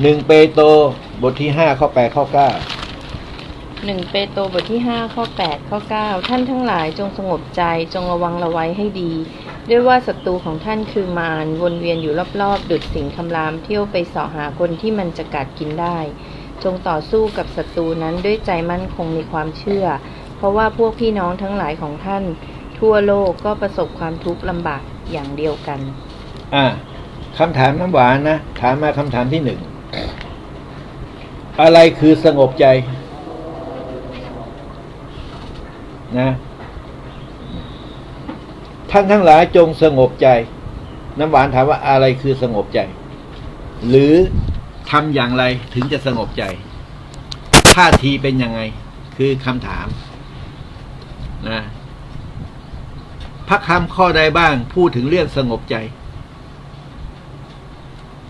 หนึ่งเปโตรบทที่ห้าข้อแปดข้อเก้าหนึ่งเปโตรบทที่ห้าข้อแปดข้อเก้าท่านทั้งหลายจงสงบใจจงระวังระไว้ให้ดี ด้วยว่าศัตรูของท่านคือมารวนเวียนอยู่รอบๆ ดุดสิงคำรามเที่ยวไปเสาะหาคนที่มันจะกัดกินได้ จงต่อสู้กับศัตรูนั้นด้วยใจมั่นคงในความเชื่อ เพราะว่าพวกพี่น้องทั้งหลายของท่าน ทั่วโลกก็ประสบความทุกข์ลำบากอย่างเดียวกัน อ่าคำถามน้ำหวานนะ ถามมาคำถามที่หนึ่ง อะไรคือสงบใจ นะท่านทั้งหลายจงสงบใจ น้ำหวานถามว่าอะไรคือสงบใจ หรือทำอย่างไรถึงจะสงบใจท่าทีเป็นยังไง คือคำถามนะพระคำข้อใดบ้างพูดถึงเรื่องสงบใจ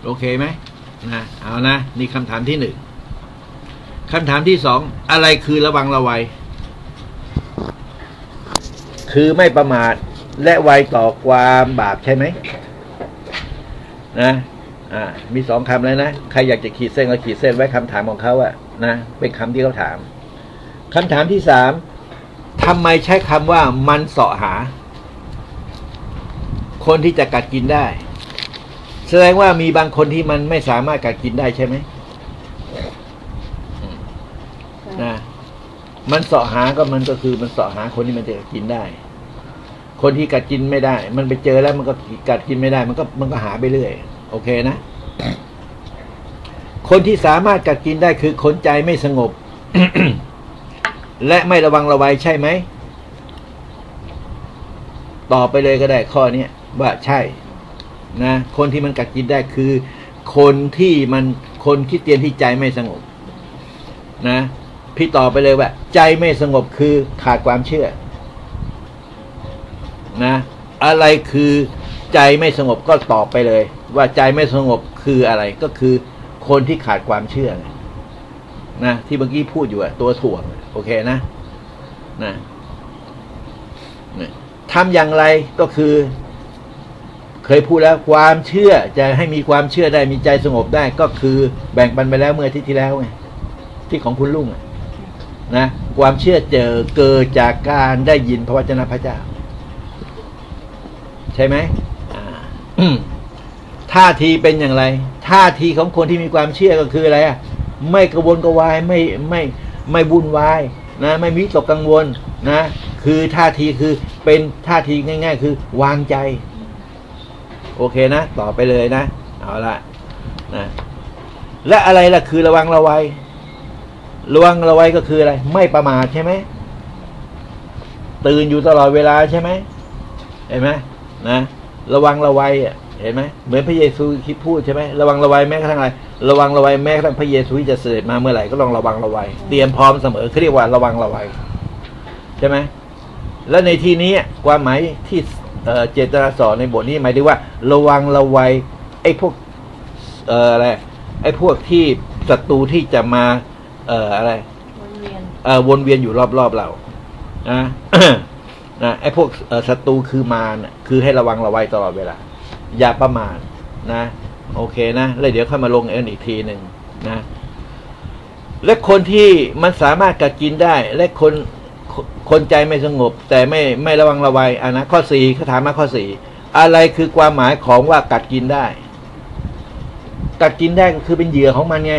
โอเคไหมนะเอานะนี่คำถามที่หนึ่ง คำถามที่สองอะไรคือระวังระวัย คือไม่ประมาทและไวต่อความบาปใช่ไหมนะ อ่า มีสองคำแล้วนะ ใครอยากจะขีดเส้นก็ขีดเส้นไว้คำถามของเขาอะนะเป็นคำที่เขาถามคำถามที่สามทำไมใช้คำว่ามันเสาะหา คนที่จะกัดกินได้ แสดงว่ามีบางคนที่มันไม่สามารถกัดกินได้ใช่ไหมนะ มันเสาะหาก็มันก็คือมันเสาะหาคนที่มันจะกัดกินได้ คนที่กัดกินไม่ได้ มันไปเจอแล้วมันก็กัดกินไม่ได้ มันก็มันก็หาไปเรื่อย โอเคนะ คนที่สามารถกัดกินได้คือคนใจไม่สงบ และไม่ระวังระวัยใช่ไหมตอบไปเลยก็ได้ข้อเนี้ยว่าใช่นะคนที่มันกัดกินได้คือ คนที่มันคนคิดเตียนที่ใจไม่สงบ นะ พี่ตอบไปเลยว่า ใจไม่สงบคือขาดความเชื่อ นะ อะไรคือใจไม่สงบก็ตอบไปเลย ว่าใจไม่สงบคืออะไรก็คือคนที่ขาดความเชื่อนะที่เมื่อกี้พูดอยู่อะตัวถ่วงโอเคนะนะนะทำอย่างไรก็คือ เคยพูดแล้วความเชื่อจะให้มีความเชื่อได้มีใจสงบได้ก็คือแบ่งปันไปแล้วเมื่ออาที่ที่แล้วไงที่ของคุณลุงอะ นะความเชื่อเจอเกิดจากการได้ยินพระวจนะพระเจ้า ใช่ไหมท่าทีเป็นอย่างไรท่าทีของคนที่มีความเชื่อก็คืออะไรอะไม่กระวนกระวายไม่ไม่ไม่วุ่นวายนะไม่มีตกกังวลนะคือท่าทีคือเป็นท่าทีง่าย ๆ คือวางใจ โอเคนะ ต่อไปเลยนะ เอาละนะและอะไรล่ะคือระวังระวัย ระวังระวัยก็คืออะไร ไม่ประมาทใช่ไหมตื่นอยู่ตลอดเวลาใช่ไหมเห็นไหมนะระวังระวัยอะเห็นไหมเหมือนพระเยซูคิดพูดใช่ไหมระวังระวัยแม้กระทั่งอะไรระวังระวัยแม้กระทั่งพระเยซูที่จะเสด็จมาเมื่อไหร่ก็ต้องระวังระวัยเตรียมพร้อมเสมอเขาเรียกว่าระวังระวัยใช่ไหมแล้วในที่นี้ความหมายที่เจตนาสอนในบทนี้หมายถึงว่า ระวังระวัยไอ้พวกอออะไรไอ้พวกที่ศัตรูที่จะมา เอ่ออะไรวนเวียนเอ่อวนเวียนอยู่รอบๆเรานะนะไอ้พวกเอ่อศัตรูคือมารน่ะคือให้ระวังระวัยตลอดเวลา อย่าประมาทนะ โอเคนะแล้วเดี๋ยวค่อยมาลงเอ็นอีกทีหนึ่งนะ และคนที่มันสามารถกัดกินได้ และคนคนคนใจไม่สงบ แต่ไม่ไม่ระวังระวัยอะนะข้อสี่เขาถามมาข้อสี่อะไรคือความหมายของว่ากัดกินได้ กัดกินได้ก็คือเป็นเหยื่อของมันไง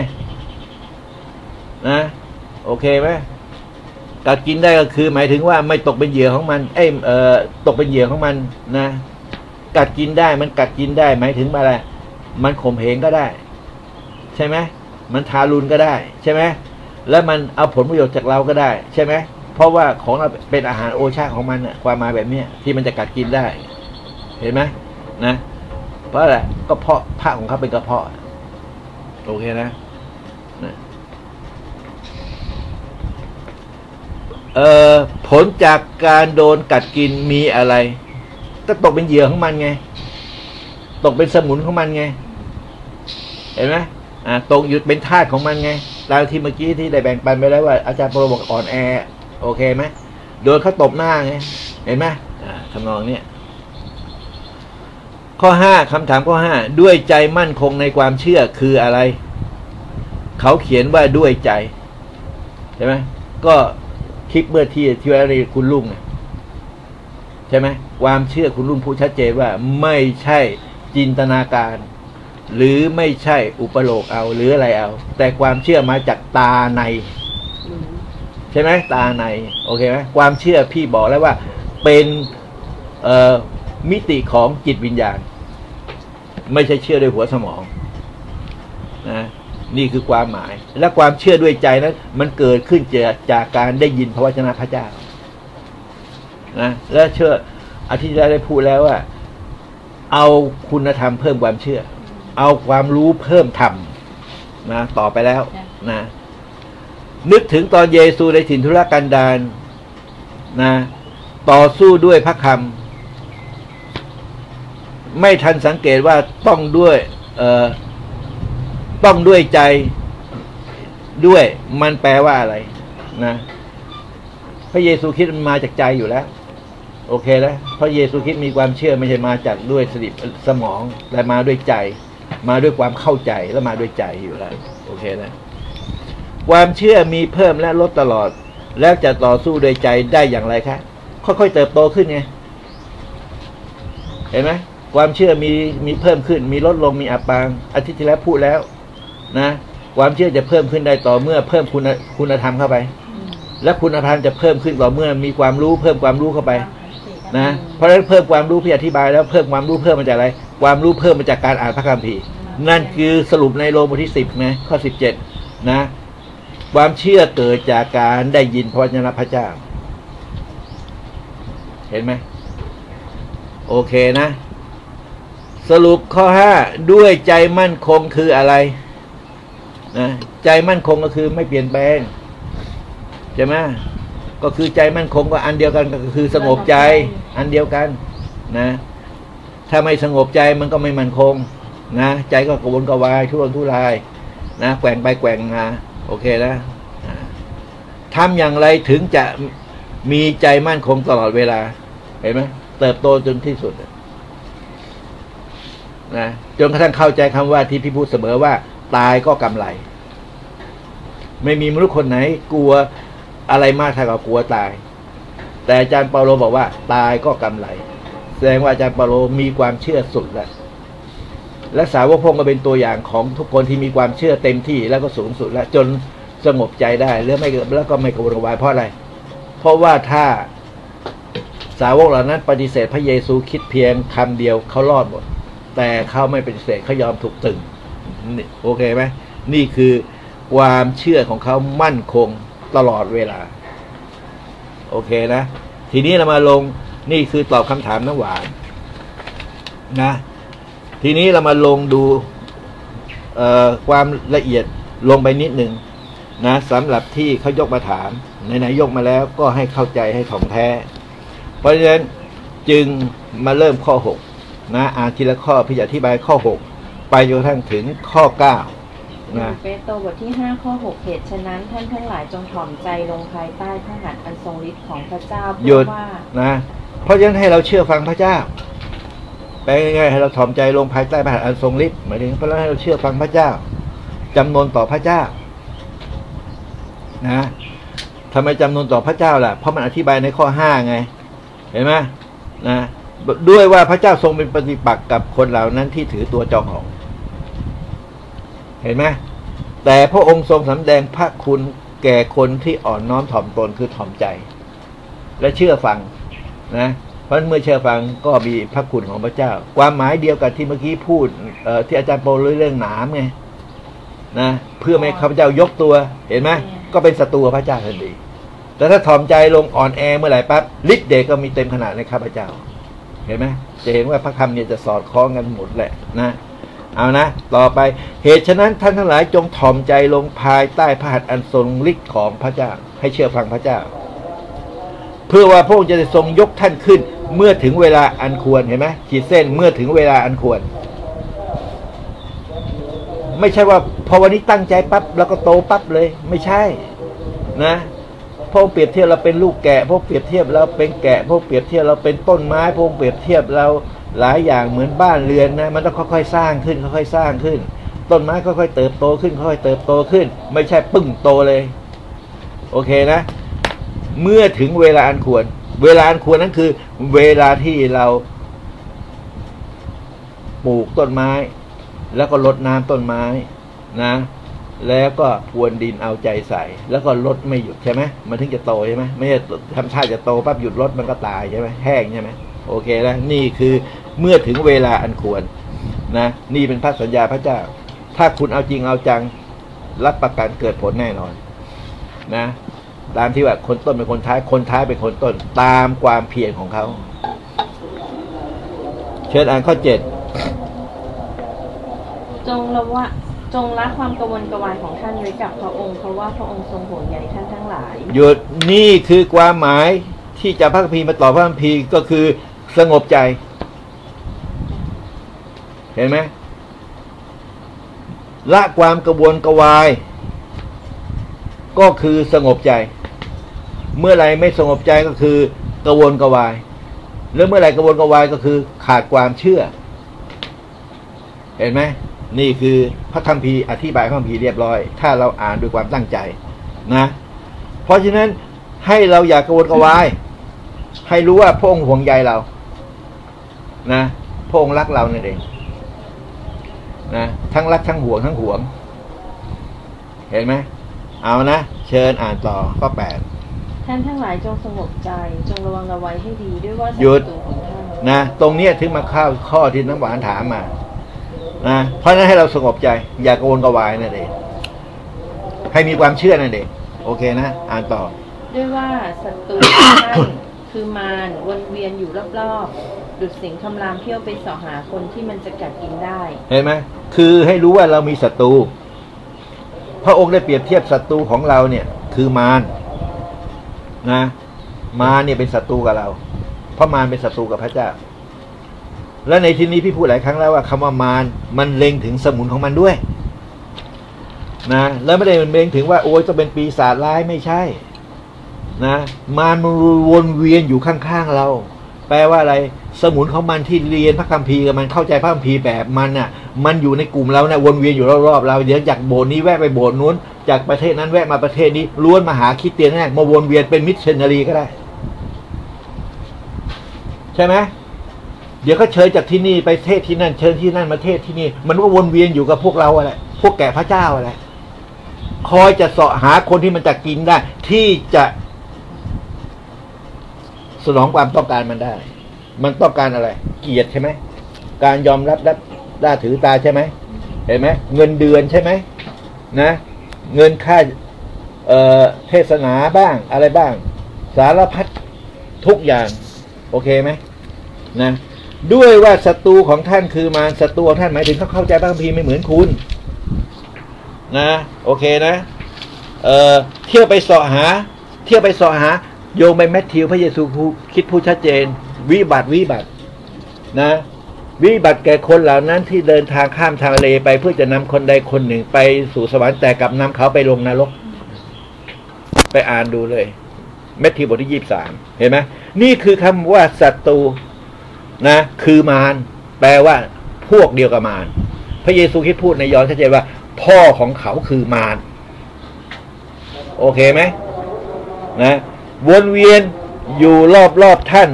นะ โอเคไหมกัดกินได้ก็คือหมายถึงว่าไม่ตกเป็นเหยื่อของมัน เอ้ยเอ่อตกเป็นเหยื่อของมันนะ กัดกินได้มันกัดกินได้ หมายถึงอะไรมันข่มเหงก็ได้ ใช่ไหมมันทารุณก็ได้ ใช่ไหมแล้วมันเอาผลประโยชน์จากเราก็ได้ ใช่ไหมเพราะว่าของเราเป็นอาหารโอชาของมันน่ะความหมายแบบเนี้ยที่มันจะกัดกินได้ เห็นไหมนะ เพราะอะไรก็เพราะผ้าของเขาเป็นกระเพาะ โอเคนะ เอ่อผลจากการโดนกัดกินมีอะไรก็ตกเป็นเหยื่อของมันไง ตกเป็นสมุนของมันไง เห็นไหมอ่าตกหยุดเป็นทาสของมันไงตามที่เมื่อกี้ที่ได้แบ่งปันไปแล้วว่าอาจารย์โปรบอกอ่อนแอ โอเคไหมโดนเขาตบหน้าไง เห็นไหมอ่าทำนองเนี้ยข้อห้าคำถามข้อห้าด้วยใจมั่นคงในความเชื่อคืออะไร เขาเขียนว่าด้วยใจ ใช่ไหมก็ ลิปเมื่อที่ที่ว่าคุณลุงเนี่ยใช่ไหมความเชื่อคุณลุงพูดชัดเจนว่าไม่ใช่จินตนาการ หรือไม่ใช่อุปโลกเอาหรืออะไรเอา แต่ความเชื่อมาจากตาใน ใช่ไหมตาในโอเคไหมความเชื่อพี่บอกแล้วว่าเป็นมิติของจิตวิญญาณ ไม่ใช่เชื่อด้วยหัวสมองนะ นี่คือความหมาย และความเชื่อด้วยใจนั้นมันเกิดขึ้นจากจากการได้ยินพระวจนะพระเจ้านะและเชื่ออาทิตย์ที่แล้วได้พูดแล้วว่า เอาคุณธรรมเพิ่มความเชื่อ เอาความรู้เพิ่มธรรมนะต่อไปแล้วนะนึกถึงตอนเยซูในถิ่นทุรกันดารนะต่อสู้ด้วยพระคำไม่ทันสังเกตว่าต้องด้วยเออ ต้องด้วยใจด้วย มันแปลว่าอะไร นะพระเยซูคริดมันมาจากใจอยู่แล้ว โอเคแล้วเพราะเยซูคริดมีความเชื่อไม่ใช่มาจากด้วยสติสมองแต่มาด้วยใจ มาด้วยความเข้าใจแล้วมาด้วยใจอยู่แล้ว โอเคนะความเชื่อมีเพิ่มและลดตลอด แล้วจะต่อสู้โดยใจได้อย่างไรคะค่อยๆเติบโตขึ้นไงเห็นไหมความเชื่อมีมีเพิ่มขึ้น มีลดลงมีอับปางอาทิตย์ที่แล้วพูดแล้ว นะความเชื่อจะเพิ่มขึ้นได้ต่อเมื่อเพิ่มคุณคุณธรรมเข้าไป และคุณธรรมจะเพิ่มขึ้นต่อเมื่อมีความรู้เพิ่มความรู้เข้าไปนะเพราะฉะนั้นเพิ่มความรู้พี่อธิบายแล้วเพิ่มความรู้เพิ่มมาจากอะไร ความรู้เพิ่มมาจากการอ่านพระคัมภีร์ นั่นคือสรุปในโรมบทที่สิบนะข้อสิบเจ็ดนะความเชื่อเกิดจากการได้ยินพระวจนะพระเจ้า เห็นไหมโอเคนะ สรุปข้อห้าด้วยใจมั่นคงคืออะไร นะใจมั่นคงก็คือไม่เปลี่ยนแปลงใช่ไหมก็คือใจมั่นคงก็อันเดียวกันก็คือสงบใจอันเดียวกันนะ ถ้าไม่สงบใจมันก็ไม่มั่นคง นะใจก็กระวนกระวายทุรนทุราย นะแกว่งไปแกว่งมาโอเคนะทำอย่างไรถึงจะมีใจมั่นคงตลอดเวลา เห็นไหมเติบโตจนที่สุดนะจนกระทั่งเข้าใจคำว่าที่พี่พูดเสมอว่า ตายก็กำไร ไม่มีมนุษย์คนไหน กลัวอะไรมากเท่ากับกลัวตาย แต่อาจารย์เปาโลบอกว่า ตายก็กำไร แสดงว่าอาจารย์เปาโลมีความเชื่อสุดแล้วและสาวกพงก็เป็นตัวอย่างของทุกคนที่มีความเชื่อเต็มที่แล้วก็สูงสุด แล้วจนสงบใจได้แล้วไม่แล้วก็ไม่กระวนกระวายเพราะอะไร เพราะว่าถ้าสาวกเหล่านั้นปฏิเสธพระเยซูคิดเพียงคำเดียวเขารอดหมดแต่เขาไม่ปฏิเสธเขายอมถูกตึง โอเคไหมนี่คือความเชื่อของเขามั่นคงตลอดเวลา โอเคนะ ทีนี้เรามาลงนี่คือตอบคำถามน้ำหวาน นะ ทีนี้เรามาลงดูความละเอียดลงไปนิดหนึ่งนะสำหรับที่เขายกมาถามในไหนยกมาแล้วก็ให้เข้าใจให้ถ่องแท้ เพราะฉะนั้นจึงมาเริ่มข้อหกนะอ่านทีละข้อพี่อธิบายข้อหก ไปจนกระทั่งถึงข้อเก้านะเปโตรบทที่ห้าข้อหกเหตุฉะนั้น ท่านทั้งหลายจงถ่อมใจลงภายใต้พระหัตถ์อันทรงฤทธิ์ของพระเจ้าหเพื่ยุอดว่านะเพราะฉะนั้นให้เราเชื่อฟังพระเจ้าแปลง่ายๆให้เราถ่อมใจลงภายใต้พระหัตถ์อันทรงฤทธิ์หมายถึงเพราะฉะนั้นให้เราเชื่อฟังพระเจ้าจำนวนต่อพระเจ้านะทำไมจำนวนต่อพระเจ้าล่ะเพราะมันอธิบายในข้อห้าไง เห็นไหมนะ ด้วยว่าพระเจ้าทรงเป็นปฏิปักษ์กับคนเหล่านั้นที่ถือตัวจองหอง เห็นไหมแต่พระองค์ทรงสำแดงพระคุณแก่คนที่อ่อนน้อมถ่อมตนคือถ่อมใจ และเชื่อฟังนะเพราะเมื่อเชื่อฟังก็มีพระคุณของพระเจ้า ความหมายเดียวกับที่เมื่อกี้พูดที่อาจารย์โปรเรื่องหนามไงนะเพื่อไม่ข้าพเจ้ายกตัวเห็นไหมก็เป็นศัตรูพระเจ้าทันทีแต่ถ้าถ่อมใจลงอ่อนแอเมื่อไหร่ปั๊บฤทธิ์เดชก็มีเต็มขนาดในข้าพเจ้า เห็นไหมจะเห็นว่าพระคำเนี่ยจะสอดคล้องกันหมดแหละนะเอานะ ต่อไปเหตุฉะนั้นท่านทั้งหลายจงถ่อมใจลงภายใต้พระหัตถ์อันทรงฤทธิ์ของพระเจ้า ให้เชื่อฟังพระเจ้า เพื่อว่าพระองค์จะได้ทรงยกท่านขึ้น เมื่อถึงเวลาอันควรเห็นไหมขีดเส้นเมื่อถึงเวลาอันควร ไม่ใช่ว่าพอวันนี้ตั้งใจปั๊บแล้วก็โตปั๊บเลย ไม่ใช่ นะ พระเปรียบเทียบเราเป็นลูกแกะพระเปรียบเทียบเราเป็นแกะพระเปรียบเทียบเราเป็นต้นไม้พระเปรียบเทียบเราหลายอย่างเหมือนบ้านเรือนนะมันต้องค่อยๆสร้างขึ้นค่อยๆสร้างขึ้น ต้นไม้ค่อยๆเติบโตขึ้นค่อยๆเติบโตขึ้น ไม่ใช่ปึ้งโตเลย โอเคนะ เมื่อถึงเวลาอันควร เวลาอันควรนั้นคือ เวลาที่เราปลูกต้นไม้ แล้วก็รดน้ำต้นไม้นะ แล้วก็พวนดินเอาใจใส่ แล้วก็ลดไม่หยุดใช่ไหมมันถึงจะโตใช่ไหมไม่ใช่ทำท่าจะโตปั๊บหยุดลดมันก็ตายใช่ไหมแห้งใช่ไหมโอเคแล้วนี่คือเมื่อถึงเวลาอันควรนะนี่เป็นพระสัญญาพระเจ้า ถ้าคุณเอาจริงเอาจังรับประกันเกิดผลแน่นอนนะตามที่ว่าคนต้นเป็นคนท้ายคนท้ายเป็นคนต้นตามความเพียรของเขาเชิญอ่านข้อเจ็ดจงละวะ จงละความกระวนกระวายของท่านไว้กับพระองค์ เพราะว่าพระองค์ทรงห่วงใยท่านทั้งหลาย หยุดนี่คือความหมายที่จะพระคัมภีร์มาต่อพระคัมภีร์ก็คือสงบใจ เห็นไหมละความกระวนกระวาย ก็คือสงบใจ เมื่อไรไม่สงบใจก็คือกระวนกระวาย แล้วเมื่อไรกระวนกระวายก็คือขาดความเชื่อ เห็นไหม นี่คือพระคัมภีร์อธิบายพระคัมภีร์เรียบร้อย ถ้าเราอ่านด้วยความตั้งใจนะ เพราะฉะนั้นให้เราอย่ากกระวนกระวาย ให้รู้ว่าพระองค์ห่วงใยเรา นะพระองค์รักเราเนี่ยเองนะทั้งรักทั้งห่วงทั้งห่วง เห็นไหมเอานะ เชิญอ่านต่อข้อแปดท่านทั้งหลายจงสงบใจ จงระวังระไว้ให้ดีด้วยว่าศัหยุดตรูของท่านนะ ตรงเนี้ยถึงมาเข้าข้อที่น้ำหวานถามมา นะเพราะฉะนั้นให้เราสงบใจ อย่ากระวนกระวายนั่นเองให้มีความเชื่อนั่นเองโอเคนะ อ่านต่อ ด้วยว่าศัตรูของท่านคือมารวนเวียนอยู่รอบๆดุดสิงคำรามเที่ยวไปเสาะหาคนที่มันจะกัดกินได้ เห็นไหมคือให้รู้ว่าเรามีศัตรูพระองค์ได้เปรียบเทียบศัตรูของเราเนี่ย คือมารนะ มารเนี่ยเป็นศัตรูกับเรา เพราะมารเป็นศัตรูกับพระเจ้า และในที่นี้พี่พูดหลายครั้งแล้วว่าคำว่ามารมันเล็งถึงสมุนของมันด้วยนะแล้วไม่ได้มันเล็งถึงว่าโอ้ยจะเป็นปีศาจร้ายไม่ใช่ นะมารมันวนเวียนอยู่ข้างๆเรา แปลว่าอะไร สมุนของมันที่เรียนพระคัมภีร์กับมันเข้าใจพระคัมภีร์แบบมันน่ะ มันอยู่ในกลุ่มเราเนี่ยวนเวียนอยู่รอบๆเราเดี๋ยวจากโบสถ์นี้แวะไปโบสถ์นู้น จากประเทศนั้นแวะมาประเทศนี้ล้วนมาหาคิดเตียนแน่มาวนเวียนเป็นมิชชันนารีก็ได้ ใช่ไหม เดี๋ยวก็เชิญจากที่นี่ไปเทศที่นั่น เชิญที่นั่นมาเทศที่นี่ มันก็วนเวียนอยู่กับพวกเราอะไรพวกแก่พระเจ้าอะไรคอยจะเสาะหาคนที่มันจะกินได้ ที่จะสนองความต้องการมันได้ มันต้องการอะไร เกียรติใช่ไหม การยอมรับรับได้ถือตาใช่ไหม เห็นไหม เงินเดือนใช่ไหม นะ เงินค่า เอ่อ เทศนาบ้าง อะไรบ้าง สารพัดทุกอย่าง โอเคไหม นะ ด้วยว่าศัตรูของท่านคือมารศัตรูของท่านหมายถึงเขาเข้าใจพระคัมภีร์ไม่เหมือนคุณ นะ โอเคนะ เอ่อเที่ยวไปสาะหา เที่ยวไปสาะหา โยงไปแมทธิวพระเยซูคิดพูดชัดเจน วิบัติวิบัติ นะ วิบัติแก่คนเหล่านั้นที่เดินทางข้ามทางทะเลไป เพื่อจะนำคนใดคนหนึ่งไปสู่สวรรค์แต่กลับนำเขาไปลงนรก ไปอ่านดูเลยแมทธิวบทที่ยี่สามเห็นไหมนี่คือคำว่าศัตรู นะ คือมารแปลว่า พวกเดียวกับมารพระเยซูคริดพูดในยอห์นชัดเจนว่า พ่อของเขาคือมารโอเคไหมนะวนเวียนอยู่รอบรอบท่าน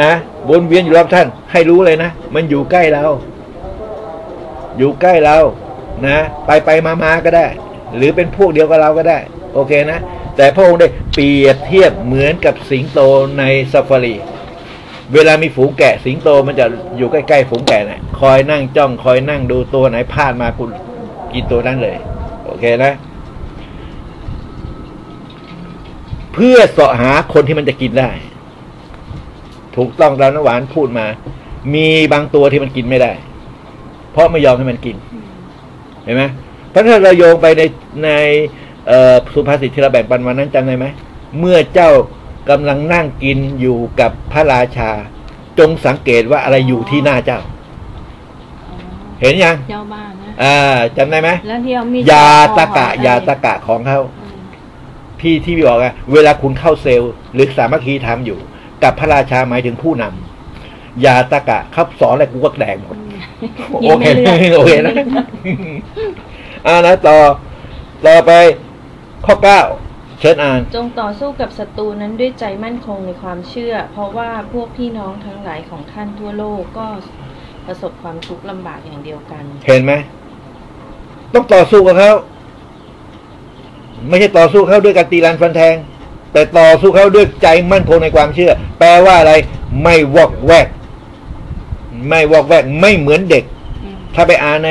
นะวนเวียนอยู่รอบท่าน ให้รู้เลยนะมันอยู่ใกล้เรา อยู่ใกล้เรา นะไปไปมามาก็ได้ หรือเป็นพวกเดียวกับเราก็ได้ โอเคนะแต่พระองค์ได้เปรียบเทียบเหมือนกับสิงโตในซาฟารี เวลามีฝูงแกะสิงโตมันจะอยู่ใกล้ๆฝูงแกะนะคอยนั่งจ้องคอยนั่งดูตัวไหนพลาดมาคุณกินตัวนั้นเลย โอเคนะ เพื่อเสาะหาคนที่มันจะกินได้ ถูกต้องตามน้ำหวานพูดมา มีบางตัวที่มันกินไม่ได้ เพราะไม่ยอมให้มันกิน เห็นไหมเพราะถ้าเราโยงไปในในสุภาษิตที่เราแบ่งปันวันนั้นจำได้ไหมเมื่อเจ้า กำลังนั่งกินอยู่กับพระราชา จงสังเกตว่าอะไรอยู่ที่หน้าเจ้า เห็นยังเจ้าบ้านนะอ่าจำได้ไหมแล้วที่เอามีดยาตะกะห่อให้ยาตะกะของเขาอืมพี่ที่พี่บอกอะเวลาคุณเข้าเซลล์ หรือสามัคคีทำอยู่ กับพระราชาหมายถึงผู้นำยาตะกะเขาสอนอะไรกูก็แดงหมดอืมยิ้โอมเคไม่เลือกโอเคนะอ่านะต่อต่อไปข้อเก้า เชิญอ่าน จงต่อสู้กับศัตรูนั้นด้วยใจมั่นคงในความเชื่อ เพราะว่าพวกพี่น้องทั้งหลายของท่านทั่วโลกก็ประสบความทุกข์ลำบากอย่างเดียวกัน เห็นไหมต้องต่อสู้กับเขาไม่ใช่ต่อสู้เขาด้วยการตีรันฟันแทง แต่ต่อสู้เขาด้วยใจมั่นคงในความเชื่อ แปลว่าอะไร ไม่วอกแวก ไม่วอกแวก ไม่เหมือนเด็ก ถ้าไปอ่านใน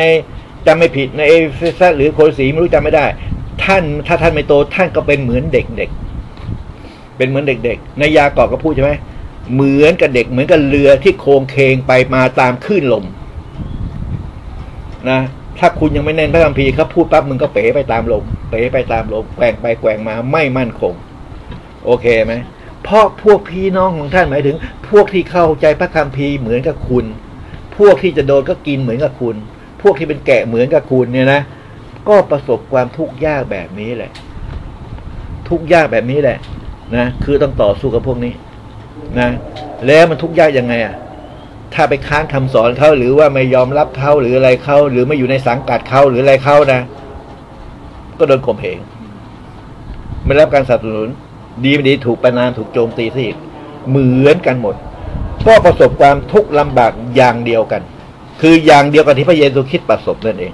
จำไม่ผิดในเอเฟซัสหรือโคลสีไม่รู้จำไม่ได้ ท่านถ้าท่านไม่โตท่านก็เป็นเหมือนเด็กๆเป็นเหมือนเด็ก ๆ ในยากอบก็พูดใช่ไหมเหมือนกับเด็กเหมือนกับเรือที่โค้งเคงไปมาตามคลื่นลมนะถ้าคุณยังไม่แน่นพระคัมภีร์เขาพูดปั๊บมึงก็เป๋ไปตามลมเป๋ไปตามลมแกว่งไปแกว่งมาไม่มั่นคง โอเคไหมเพราะพวกพี่น้องของท่านหมายถึง พวกที่เข้าใจพระคัมภีร์เหมือนกับคุณ พวกที่จะโดนก็กินเหมือนกับคุณ พวกที่เป็นแกะเหมือนกับคุณเนี่ยนะ ก็ประสบความทุกข์ยากแบบนี้แหละ ทุกข์ยากแบบนี้แหละ นะคือต้องต่อสู้กับพวกนี้ นะ แล้วมันทุกข์ยากยังไงอะ ถ้าไปค้านคำสอนเขาหรือว่าไม่ยอมรับเขาหรืออะไรเขาหรือไม่อยู่ในสังกัดเขาหรืออะไรเขานะก็โดนข่มเหงไม่รับการสนับสนุน ดีไม่ดีถูกประนามถูกโจมตีสิเหมือนกันหมด ก็ประสบความทุกข์ลำบากอย่างเดียวกัน คืออย่างเดียวกับที่พระเยซูคริดประสบนั่นเอง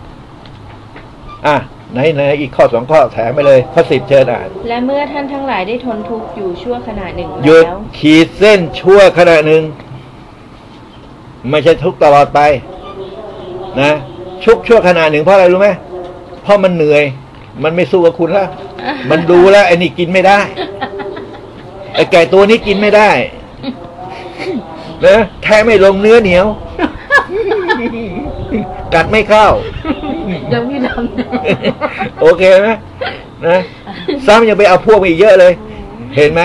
อะไหนไหนอีกข้อสองข้อแถมไปเลยข้อสิบเชิญอ่าน และเมื่อท่านทั้งหลายได้ทนทุกข์อยู่ชั่วขณะหนึ่งหยุดแล้ว ขีดเส้นชั่วขณะหนึ่ง ไม่ใช่ทุกข์ตลอดไป นะชุกชั่วขณะหนึ่งเพราะอะไรรู้ไหมเพราะมันเหนื่อย มันไม่สู้กับคุณแล้ว มันดูแล้วไอ้นี่กินไม่ได้ไอ้ไก่ตัวนี้กินไม่ได้นะแท้ไม่ลงเนื้อเหนียว กัดไม่เข้า ยังไม่ทโอเคไหมนะซ้ำยังไปเอาพวกมาอีกเยอะเลย เห็นไหม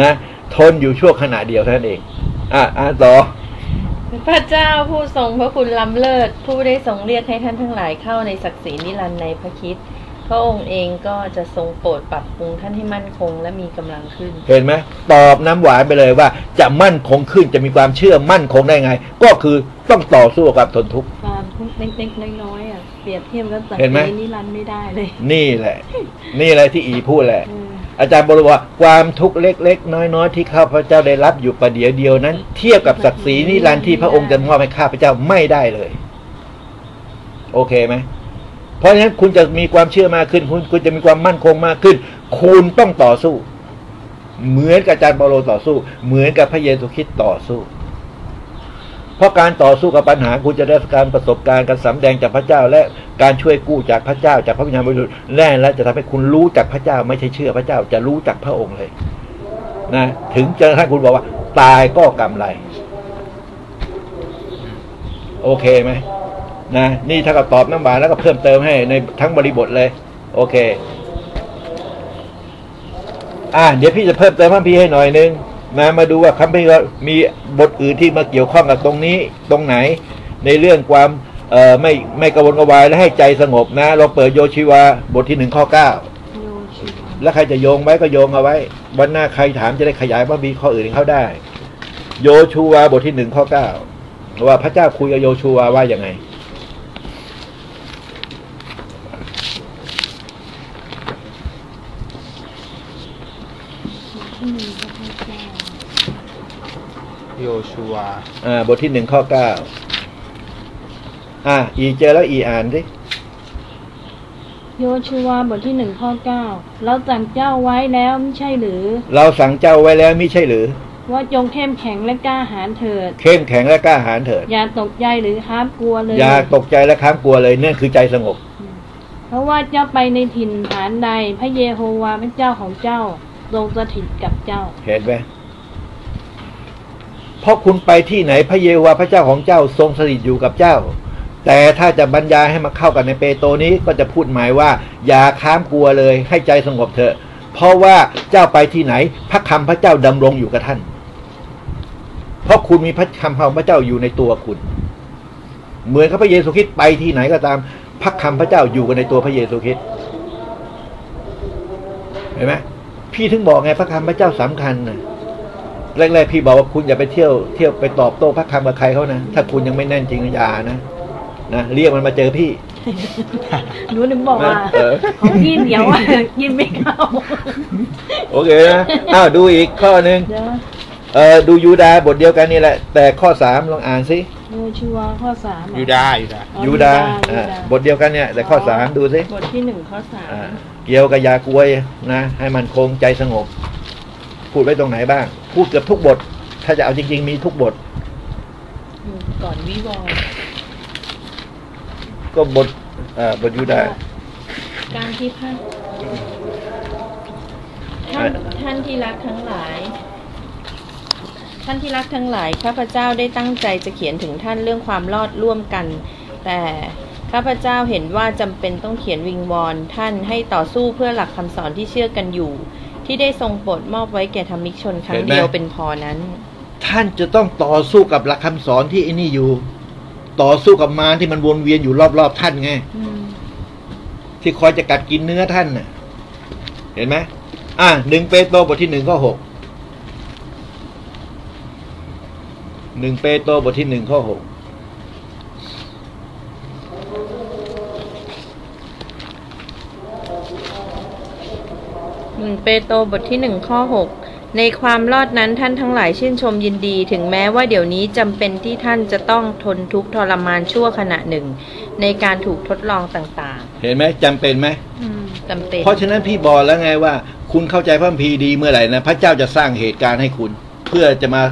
นะทนอยู่ชั่วขณะเดียวเท่านั้นเอง อะอะต่อำพระเจ้าผู้ทรงพระคุณล้ำเลิศ ผู้ได้ทรงเรียกให้ท่านทั้งหลายเข้าในศักดิ์ศรีนิรันดร์ในพระคริดพระองค์เองก็จะทรงโปรดปรับปรุงท่านให้มั่นคงและมีกำลังขึ้น เห็นไหมตอบน้ำหวานไปเลยว่า จะมั่นคงขึ้นจะมีความเชื่อมั่นคงได้ไง ก็คือต้องต่อสู้กับความทนทุกข์ความทุกข์ เล็กๆน้อยๆอะเปรียบเทียบกับสัตเห็นไหม นิรันดร์ไม่ได้เลย นี่แหละ นี่แหละที่อีพูดแหละ เออ อาจารย์บอกว่าความทุกข์เล็ก ๆ น้อย ๆ ที่ข้าพเจ้าได้รับอยู่ประเดี๋ยวเดียวนั้น เทียบกับศักดิ์ศรีนิรันดร์ที่พระองค์จะมอบให้ข้าพเจ้าไม่ได้เลย โอเคไหมเพราะฉะนั้นคุณจะมีความเชื่อมากขึ้น คุณคุณจะมีความมั่นคงมากขึ้น คุณต้องต่อสู้ เหมือนกับอาจารย์เปาโลต่อสู้ เหมือนกับพระเยซูคริสต์ต่อสู้ เพราะการต่อสู้กับปัญหาคุณจะได้การประสบการณ์การสำแดงจากพระเจ้า และการช่วยกู้จากพระเจ้า จากพระวิญญาณบริสุทธิ์และและจะทำให้คุณรู้จักพระเจ้า ไม่ใช่เชื่อพระเจ้าจะรู้จักพระองค์เลยนะถึงจะถ้าคุณบอกว่า ตายก็กำไร โอเคไหมนะนี่ถ้ากับตอบน้ำหวานแล้วก็เพิ่มเติมให้ในทั้งบริบทเลย โอเค อ่า เดี๋ยวพี่จะเพิ่มเติมพระคัมพี่ให้หน่อยนึง นะมาดูว่าคำพี่ว่ามีบทอื่นที่มาเกี่ยวข้องกับตรงนี้ตรงไหน ในเรื่องความเอ่อไม่ไม่กระวนกระวายและให้ใจสงบนะ เราเปิดโยชิวาบทที่หนึ่งข้อเก้าโยชิวาแล้วใครจะโยงไว้ก็โยงเอาไว้ วันหน้าใครถามจะได้ขยายว่ามีข้ออื่นให้เขาได้ โยชูวาบทที่หนึ่งข้อเก้าว่าพระเจ้าคุยกับโยชูวาว่าอย่างไง ที่มีพระพุทธเจ้า โยชูวา อ่า บทที่หนึ่งข้อเก้าอ่า อีเจอแล้วอีอ่านสิโยชูวาบทที่หนึ่งข้อเก้าเราสั่งเจ้าไว้แล้วไม่ใช่หรือ เราสั่งเจ้าไว้แล้วมิใช่หรือ ว่าจงเข้มแข็งและกล้าหาญเถิด เข้มแข็งและกล้าหาญเถิด อย่าตกใจหรือห้ามกลัวเลย อย่าตกใจและค้างกลัวเลยนั่นคือใจสงบ เพราะว่าเจ้าไปในถิ่นฐานใด พระเยโฮวาห์เป็นเจ้าของเจ้าทรงสถิตกับเจ้า เห็นไหมเพ ราะคุณไปที่ไหนพระเยโฮวาห์พระเจ้าของเจ้าทรงสถิตอยู่กับเจ้า แต่ถ้าจะบรรยายให้มาเข้ากันในเปโตรนี้ก็จะพูดหมายว่า อย่าค้ามกลัวเลยให้ใจสงบเถอะ เพราะว่าเจ้าไปที่ไหน พระคำพระเจ้าดำรงอยู่กับท่าน เพราะคุณมีพระคำของพระเจ้าอยู่ในตัวคุณ เหมือนกับพระเยซูคริสต์ไปที่ไหนก็ตามพระคำพระเจ้าอยู่กันในตัวพระเยซูคริสต์เห็นไหมพี่ถึงบอกไงพระคำพระเจ้าสำคัญนะ แรกๆพี่บอกว่าคุณอย่าไปเที่ยวเที่ยวไปตอบโต้พระคำกับใครเขานะถ้าคุณยังไม่แน่นจริงอย่านะนะเรียกมันมาเจอพี่หนูถึงบอกว่าเออของพี่เหนียวอะกินไม่เข้าโอเคนะอ้าวดูอีกข้อหนึ่งเดี๋ยวเออดูยูดาห์บทเดียวกันนี่แหละ แต่ข้อสามลองอ่านสิโยชัวข้อสามอะยูดายูดาอ๋อยูดาห์ยูดาห์อ่ายูดาห์บทเดียวกันเนี่ย แต่ข้อสามดูสิบทที่หนึ่งข้อสามอ่าเกี่ยวกับยากวยนะ ให้มันคงใจสงบ พูดไว้ตรงไหนบ้าง พูดเกือบทุกบท ถ้าจะเอาจริง ๆ มีทุกบทอยู่ก่อนวิวรณ์ก็บทอ่าบทยูดาห์การที่พระท่านท่านที่รักทั้งหลาย ท่านที่รักทั้งหลายข้าพเจ้าได้ตั้งใจจะเขียนถึงท่านเรื่องความรอดร่วมกัน แต่ข้าพเจ้าเห็นว่าจำเป็นต้องเขียนวิงวอนท่านให้ต่อสู้เพื่อหลักคำสอนที่เชื่อกันอยู่ ที่ได้ทรงโปรดมอบไว้แก่ธรรมิกชนครั้งเดียวเป็นพอนั้น ท่านจะต้องต่อสู้กับหลักคำสอนที่ไอ้นี่อยู่ ต่อสู้กับมารที่มันวนเวียนอยู่รอบๆท่านไงอืมที่คอยจะกัดกินเนื้อท่านน่ะ เห็นไหมอะหนึ่งเปโตรบทที่หนึ่งข้อหกหนึ่งเปโตรบทที่หนึ่งข้อหก หนึ่ง เปโตรบทที่หนึ่งข้อหกในความรอดนั้นท่านทั้งหลายชื่นชมยินดี ถึงแม้ว่าเดี๋ยวนี้จำเป็นที่ท่านจะต้องทนทุกข์ทรมานชั่วขณะหนึ่ง ในการถูกทดลองต่างเห็นไหมจำเป็นไหมอืมๆจำเป็นเพราะฉะนั้นพี่บอกแล้วไงว่า คุณเข้าใจพระคัมภีร์ดีเมื่อไหร่นะพระเจ้าจะสร้างเหตุการณ์ให้คุณ เพื่อจะมา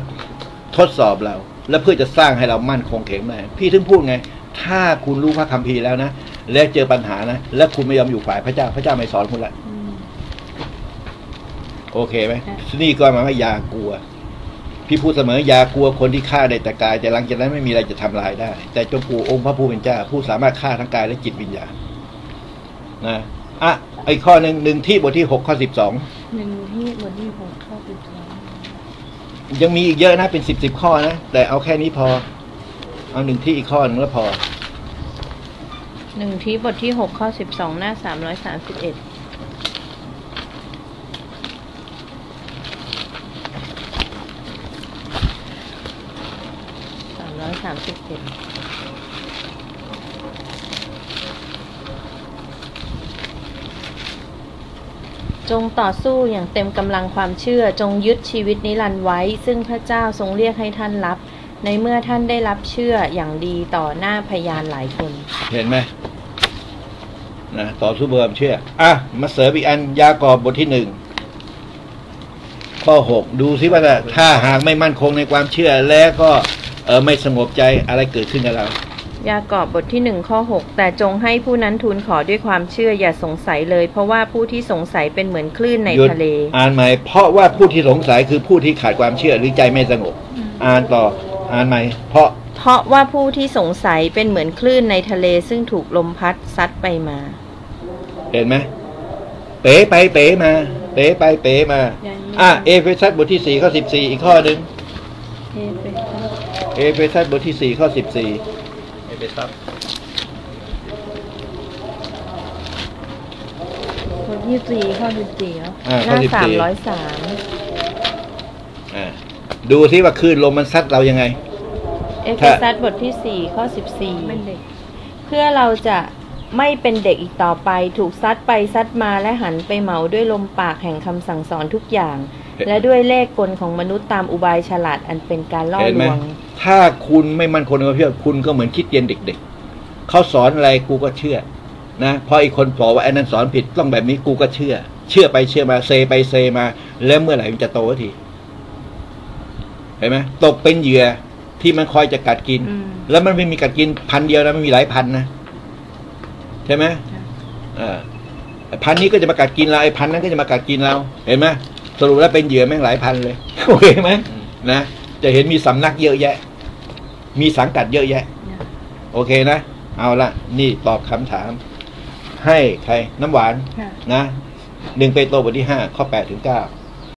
ทดสอบเรา และเพื่อจะสร้างให้เรามั่นคงแข็งแรงพี่ถึงพูดไง ถ้าคุณรู้พระคัมภีร์แล้วนะ และเจอปัญหานะ และคุณไม่ยอมอยู่ฝ่ายพระเจ้าพระเจ้าไม่สอนคุณละอืม โอเคไหมค่ะนี่ก็หมายว่าอย่ากลัว พี่พูดเสมออย่ากลัวคนที่ฆ่าได้แต่กาย แต่หลังจากนั้นไม่มีอะไรจะทำลายได้ แต่จงกลัวองค์พระผู้เป็นเจ้าผู้สามารถฆ่าทั้งกายและจิตวิญญาณนะอะไอ้ข้อหนึ่งหนึ่งที่บทที่หกข้อสิบสองหนึ่งที่บทที่หกข้อสิบสองยังมีอีกเยอะนะเป็นสิบสิบข้อนะแต่เอาแค่นี้พอ เอาหนึ่งที่อีกข้อหนึงแล้วพอหนึ่งที่บทที่หกข้อสิบสองหน้าสามร้อยสามสิบเอ็ด สามสิบเอ็ดจงต่อสู้อย่างเต็มกำลังความเชื่อ จงยึดชีวิตนิรันดร์ไว้ ซึ่งพระเจ้าทรงเรียกให้ท่านรับ ในเมื่อท่านได้รับเชื่ออย่างดีต่อหน้าพยานหลายคน เห็นไหมนะต่อสู้เพื่อความเชื่อ อะ มาเสริมอีกอันยากอบบทที่หนึ่งข้อหกดูซิว่าถ้าหากไม่มั่นคงในความเชื่อแล้วก็ เออไม่สงบใจอะไรเกิดขึ้นกับเรา ยากอบบทที่หนึ่งข้อ 6 แต่จงให้ผู้นั้นทูลขอด้วยความเชื่ออย่าสงสัยเลย เพราะว่าผู้ที่สงสัยเป็นเหมือนคลื่นในหยุดทะเล อ่านใหม่เพราะว่าผู้ที่สงสัยคือผู้ที่ขาดความเชื่อหรือใจไม่สงบ อ่านต่ออ่านใหม่เพราะเพราะว่าผู้ที่สงสัยเป็นเหมือนคลื่นในทะเลซึ่งถูกลมพัดซัดไปมา เห็นไหมเป๋ไปเป๋มา เป๋ไปเป๋มาอย่างนี้อะเอเฟซัสบทที่สี่ข้อสิบสี่อีกข้อหนึ่งเอเฟซัส เอเฟซัสบทที่สี่ข้อสิบสี่เอเปซัสบทที่สี่ข้อสิบสี่แล้วอ่าหข้อน้าสิบสามสี่ร้อยสามอ่าดูซิว่าคลื่นลมมันซัดเรายังไง เอเฟซัสบทที่สี่ข้อสิบสี่เป็นเด็กเพื่อเราจะ ไม่เป็นเด็กอีกต่อไป ถูกซัดไปซัดมาและหันไปเหมาด้วยลมปากแห่งคำสั่งสอนทุกอย่างเห็นและด้วยเลขกลของมนุษย์ตามอุบายฉลาดอันเป็นการล่อเห็นลไหมวง ถ้าคุณไม่มั่นคงในความเชื่อคุณก็เหมือนคิดเย็นเด็ก ๆเขาสอนอะไรกูก็เชื่อนะพออีกคนบอกว่าไอ้นั้นสอนผิดต้องแบบนี้กูก็เชื่อ เชื่อไปเชื่อมาเซไปเซมา แล้วเมื่อไหร่มันจะโตสักทีเห็นไหมตกเป็นเหยื่อที่มันคอยจะกัดกินอืมแล้วมันไม่มีกัดกินพันเดียวนะมันมีหลายพันนะ ใช่ไหมค่ะอ่าไอ้พันนี้ก็จะมากัดกินเราไอ้พันนั้นก็จะมากัดกินเรา เห็นไหมสรุปแล้วเป็นเหยื่อแม่งหลายพันเลยโอเคไหมนะจะเห็นมีสำนักเยอะแยะ มีสังกัดเยอะแยะเนี่ยโอเคนะ เอาละนี่ตอบคำถาม ให้ใครน้ำหวานค่ะนะหนึ่งเปโตรบทที่ห้าข้อแปดถึงเก้าห